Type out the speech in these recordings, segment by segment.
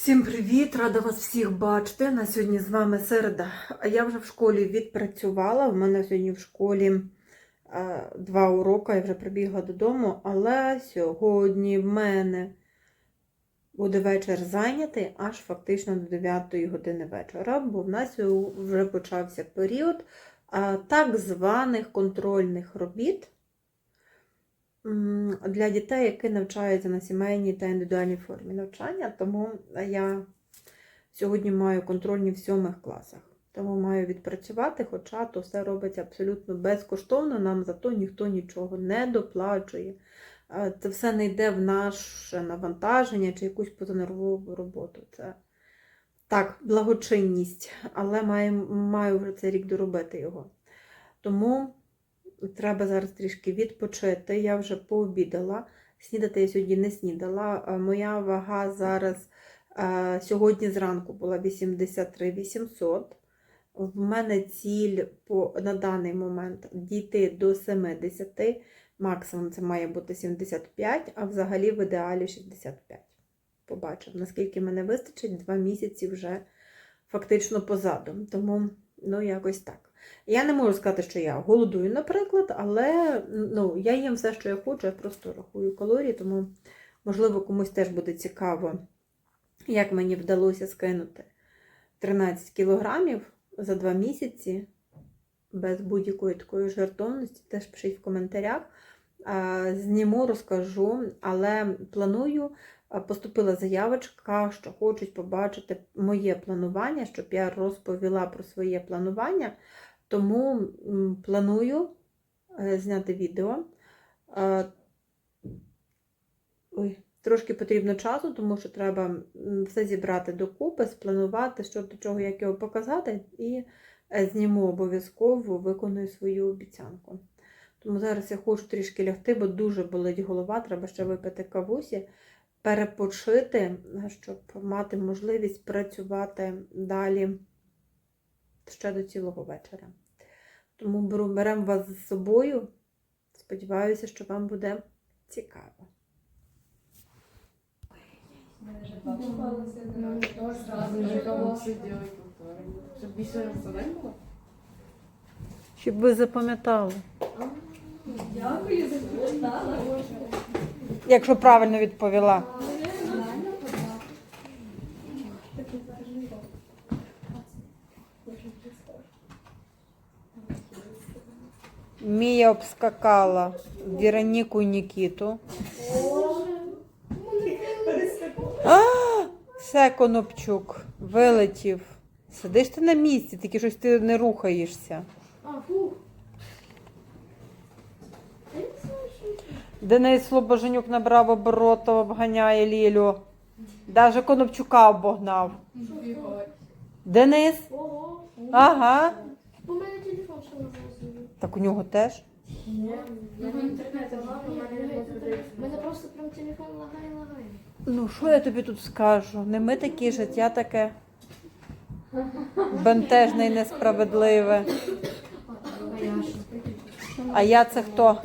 Всім привіт! Рада вас всіх бачити. На сьогодні з вами середа. Я вже в школі відпрацювала. В мене сьогодні в школі е, два уроки, я вже прибігла додому, але сьогодні в мене буде вечір зайнятий аж фактично до 9 години вечора, бо в нас вже почався період е, так званих контрольних робіт для дітей, які навчаються на сімейній та індивідуальній формі навчання. Тому я сьогодні маю контрольні в сьомих класах. Тому маю відпрацювати, хоча то все робиться абсолютно безкоштовно, нам за то ніхто нічого не доплачує. Це все не йде в наше навантаження чи якусь позанервову роботу. Це так, благочинність, але маю, маю вже цей рік доробити його. Тому треба зараз трішки відпочити. Я вже пообідала. Снідати я сьогодні не снідала. Е, Моя вага зараз е, сьогодні зранку була 83 800. В мене ціль по, на даний момент дійти до 70. Максимум це має бути 75, а взагалі в ідеалі 65. Побачимо, наскільки мене вистачить, два місяці вже фактично позаду. Тому, ну, якось так. Я не можу сказати, що я голодую, наприклад, але ну, я їм все, що я хочу, я просто рахую калорії, тому, можливо, комусь теж буде цікаво, як мені вдалося скинути 13 кілограмів за два місяці без будь-якої такої жартовності. Теж пишіть в коментарях. Зніму, розкажу, але планую, поступила заявочка, що хочуть побачити моє планування, щоб я розповіла про своє планування. Тому планую е, зняти відео. Ой, трошки потрібно часу, тому що треба все зібрати докупи, спланувати, що до чого, як його показати, і е, зніму обов'язково, виконую свою обіцянку. Тому зараз я хочу трішки лягти, бо дуже болить голова, треба ще випити кавусі, перепочити, е, щоб мати можливість працювати далі ще до цілого вечора. Тому беру, беремо вас з собою. Сподіваюся, що вам буде цікаво. Щоб більше було? Щоб ви запам'ятали. Дякую за коментар. Якщо правильно відповіла. Мія обскакала Вероніку і Нікіту. А, все, Конопчук, вилетів. Сидиш ти на місці, тільки щось ти не рухаєшся. Денис Слобоженюк набрав обороту, обганяє Лілю. Даже Конопчука обогнав. Денис? Ага. У мене телефон що називається? Так у нього теж. Ні. У мене просто прям телефон лагає, лагає. Ну, що я тобі тут скажу? Не ми такі, життя таке. Бентежне і несправедливе. А я це хто?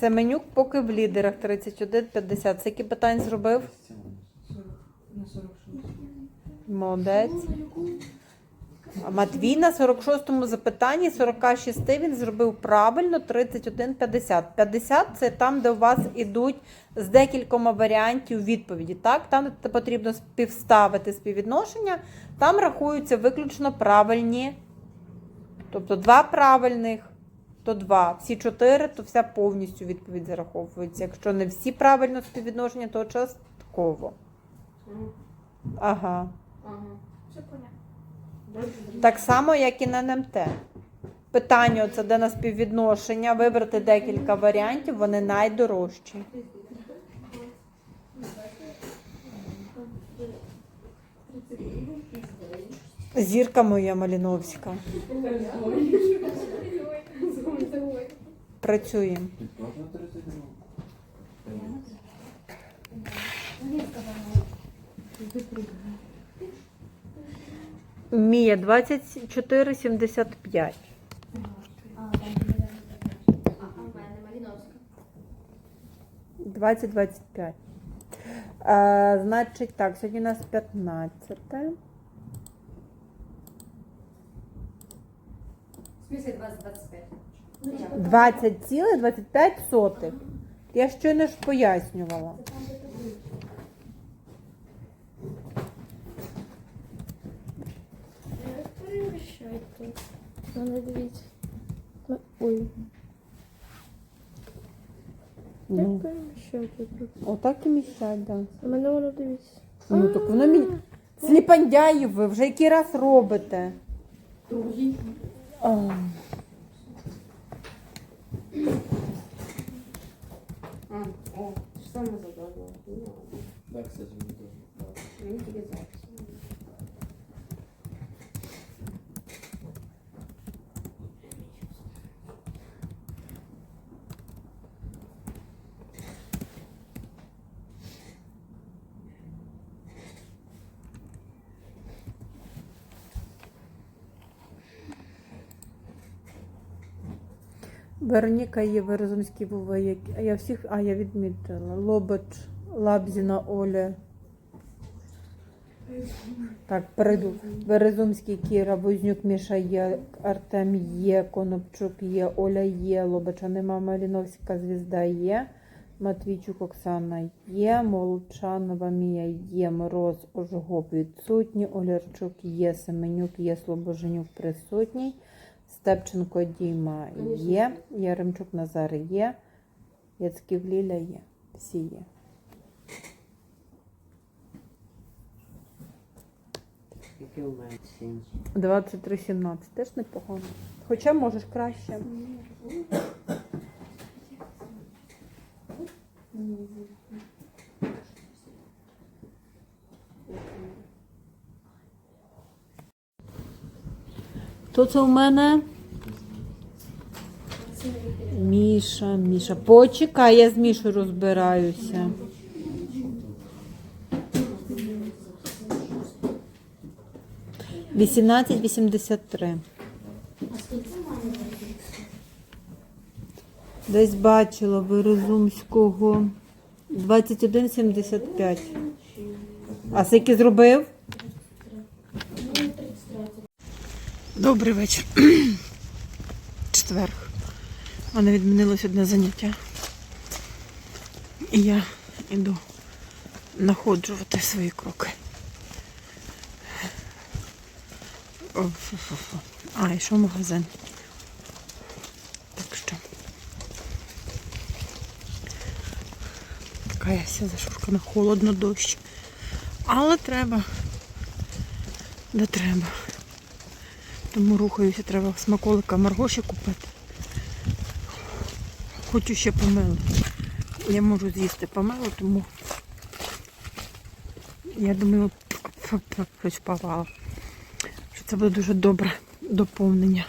Семенюк поки в лідерах 31-50. Скільки питань зробив? Молодець. Матвій на 46-му запитанні 46 він зробив правильно 31-50. 50 це там, де у вас ідуть з декількома варіантів відповіді. Так? Там, де потрібно співставити співвідношення, там рахуються виключно правильні. Тобто два правильних, то два. Всі чотири, то вся повністю відповідь зараховується. Якщо не всі правильно співвідношення, то частково. Ага. Ага. Все понятно. Так само, як і на НМТ. Питання це де на співвідношення, вибрати декілька варіантів, вони найдорожчі. Зірка моя Маліновська. Працюємо. Мія 2475. А, у мене Маліновська. 20-25. Е, значить, так, сьогодні у нас 15. В смысле 20-25? 20,25 сотих. Я щойно ж пояснювала. Мене дивіться. Ой, Ну, як переміщати тут? отак і міщать, да. У мене воно дивіться. Ну, так воно мені. Сліпандяїв ви вже який раз робите. Другий. А, А, о, що саме задала? Да, кстати, не тоже. Мені тільки запис. Вероніка є Березумський Вова, як- а я всіх, а я відмітила. Лобач, Лабзіна Оля. Так, перейду. Березумський Кіра, Вознюк Міша є, Артем є, Конопчук є, Оля є, Лобача нема, Маліновська звізда є, Матвійчук Оксана є, Молчанова Мія є, Мороз Ожгоп відсутні, Олярчук є, Семенюк є, Слобоженюк присутній. Степченко Діма є, Яремчук Назар є, Яцьків Ліля є. Всі є. Яке у мене сім? 23-17 теж непогано. Хоча можеш краще. Хто це у мене? Міша, Міша. Почекай, я з Мішою розбираюся. Вісімнадцять вісімдесят три. Десь бачила Березумського 21,75. А скільки зробив? Добрий вечір. Четверг. У мене відмінилось одне заняття. І я йду находжувати свої кроки. А, і що магазин. Так що. Така я вся зашуркана, холодно, дощ. Але треба. Де треба. Тому рухаюся, треба смаколика Маргоші купити. Хочу ще помело. Я можу з'їсти помело, тому я думаю, попала. Що це буде дуже добре доповнення.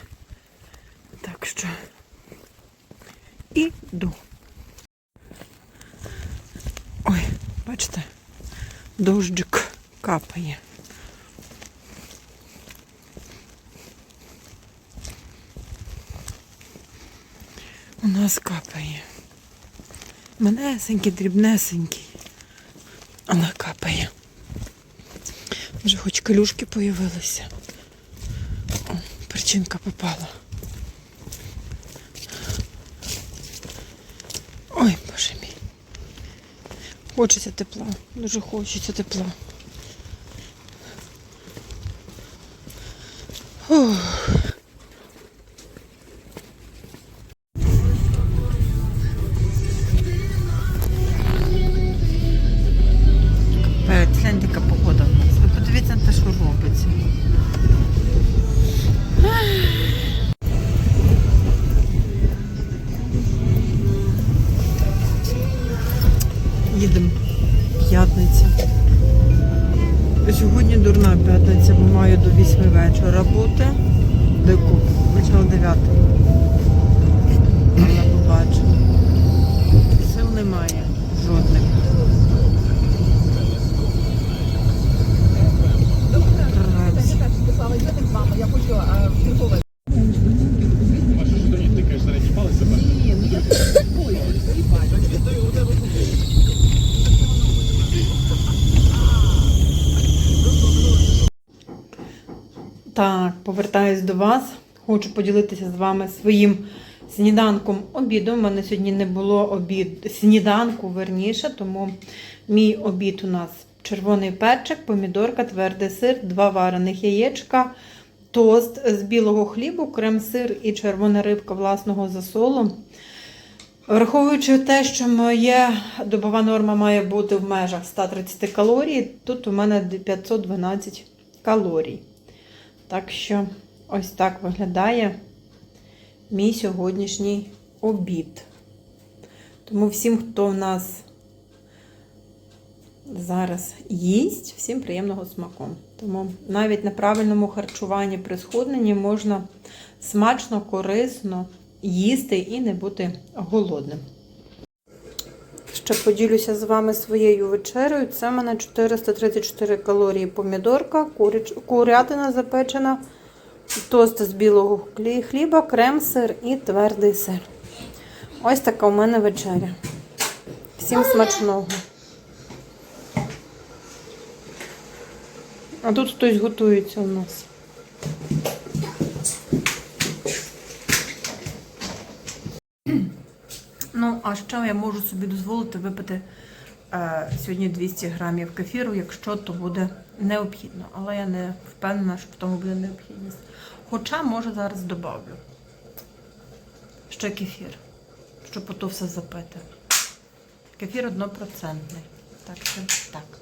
Так що іду. Ой, бачите, дощик капає. У нас капає. Манесенький, дрібнесенький. Вона капає. Вже хоч калюшки появилися. О, перчинка попала. Ой, боже мій. Хочеться тепла. Дуже хочеться тепла. Ух. Дурна п'ятниця, бо маю до 8 вечора бути. Дику, почала 9. Але побачу. Сил немає жодних. Прорвемося. Повертаюсь до вас. Хочу поділитися з вами своїм сніданком обідом. У мене сьогодні не було обід, сніданку верніше, тому мій обід у нас червоний перчик, помідорка, твердий сир, два варених яєчка, тост з білого хлібу, крем-сир і червона рибка власного засолу. Враховуючи те, що моя добова норма має бути в межах 130 калорій, тут у мене 512 калорій. Так що ось так виглядає мій сьогоднішній обід. Тому всім, хто в нас зараз їсть, всім приємного смаку. Тому навіть на правильному харчуванні при сходненні можна смачно, корисно їсти і не бути голодним. Ще поділюся з вами своєю вечерею. Це в мене 434 калорії помідорка, куряч... курятина запечена, тост з білого хліба, крем, сир і твердий сир. Ось така у мене вечеря. Всім смачного. А тут хтось готується у нас. Ну, а ще я можу собі дозволити випити е, сьогодні 200 грамів кефіру, якщо то буде необхідно. Але я не впевнена, що в тому буде необхідність. Хоча, може, зараз добавлю ще кефір, щоб ото все запити. Кефір однопроцентний. Так що так.